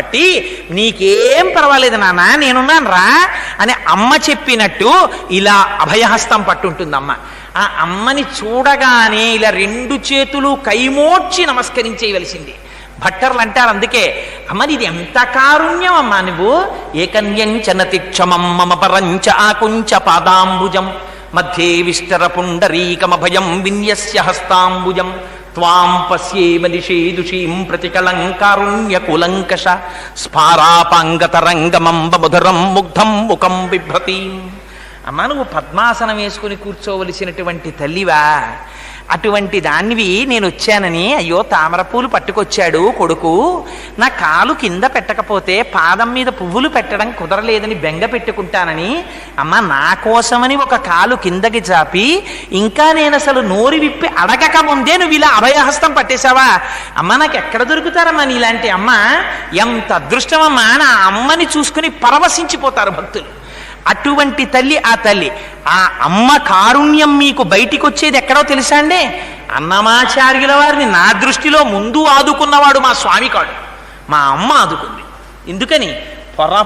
పట్టి నీకేం పర్వాలేదు నాన్న నేనున్నాను రా అని అమ్మ చెప్పినట్టు ఇలా అభయహస్తం పట్టుంటుందమ్మ. ఆ అమ్మని చూడగానే ఇలా రెండు చేతులు కైమోడ్చి నమస్కరించేయవలసింది. భట్టర్లు అంటారు అందుకే అమ్మ ఇది ఎంత కారుణ్యం అమ్మా నువ్వు? ఏకన్యం చనతి మమ పరంచ ఆకుంచ పాదాంబుజం మధ్యే విష్టర పుండరీకమభయం విన్యస్య హస్తాంబుజం త్వాం పశ్యేమ దిశేదుషీం ప్రతికలం కారుణ్యకులంకష స్ఫారాపాంగతరంగమంబ ముగ్ధం ముఖం బిభ్రతీం అమ్మా నువ్వు పద్మాసనం వేసుకుని కూర్చోవలసినటువంటి తల్లివా? అటువంటి దానివి నేను వచ్చానని అయ్యో తామర పూలు పట్టుకొచ్చాడు కొడుకు. నా కాలు కింద పెట్టకపోతే పాదం మీద పువ్వులు పెట్టడం కుదరలేదని బెంగ పెట్టుకుంటానని. అమ్మ నా కోసమని ఒక కాలు కిందకి చాపి ఇంకా నేను అసలు నోరు విప్పి అడగక ముందే నువ్వు ఇలా అభయహస్తం పట్టేశావా? అమ్మ నాకు ఎక్కడ దొరుకుతారమ్మా నీలాంటి అమ్మ? ఎంత అదృష్టమమ్మా నా అమ్మని చూసుకుని పరవశించిపోతారు భక్తులు. అటువంటి తల్లి ఆ తల్లి. ఆ అమ్మ కారుణ్యం మీకు బయటికి వచ్చేది ఎక్కడో తెలుసా అండి? అన్నమాచార్యుల వారిని నా దృష్టిలో ముందు ఆదుకున్నవాడు మా స్వామి కాడు. మా అమ్మ ఆదుకుంది. ఎందుకని? పొర